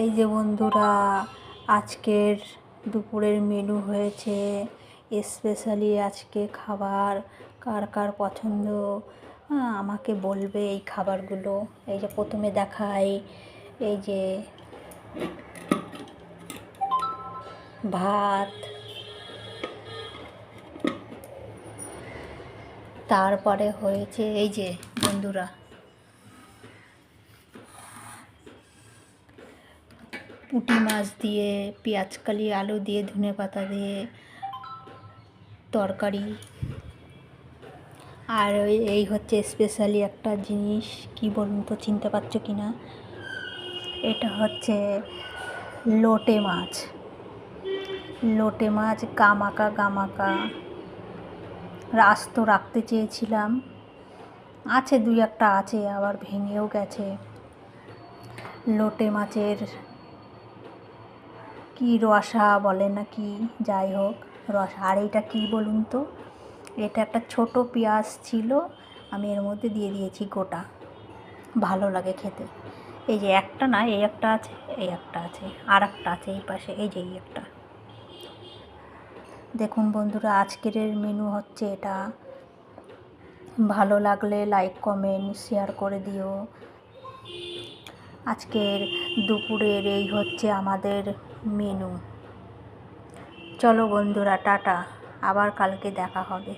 এই যে বন্ধুরা, আজকের দুপুরের মেনু হয়েছে স্পেশালি আজকে খাবার, কার কার পছন্দ? আমাকে বলবে এই খাবারগুলো। এই যে প্রথমে দেখাই, এই যে ভাত, তারপরে হয়েছে এই যে বন্ধুরা পুঁটি মাছ দিয়ে পেঁয়াজকালি আলু দিয়ে, ধনে পাতা দিয়ে, তরকারি। আর এই হচ্ছে স্পেশালি একটা জিনিস, কি বলুন তো, চিনতে পারছ কি না? এটা হচ্ছে লোটে মাছ। লোটে মাছ গামাকা। গামাকা আস্ত রাখতে চেয়েছিলাম। আছে দুই একটা, আছে, আবার ভেঙেও গেছে। লোটে মাছের কি রসা বলে না কি যাই হোক, রসা। আর এইটা কী বলুন তো? এটা একটা ছোট পেঁয়াজ ছিল, আমি এর মধ্যে দিয়ে দিয়েছি গোটা। ভালো লাগে খেতে। এই যে একটা না, এই একটা আছে, এই একটা আছে, আর একটা আছে এই পাশে, এই যে এই একটা। দেখুন বন্ধুরা, আজকের মেনু হচ্ছে এটা। ভালো লাগলে লাইক কমেন্ট শেয়ার করে দিও। আজকের দুপুরের এই হচ্ছে আমাদের মেনু চলো বন্ধুরা টাটা। আবার কালকে দেখা হবে।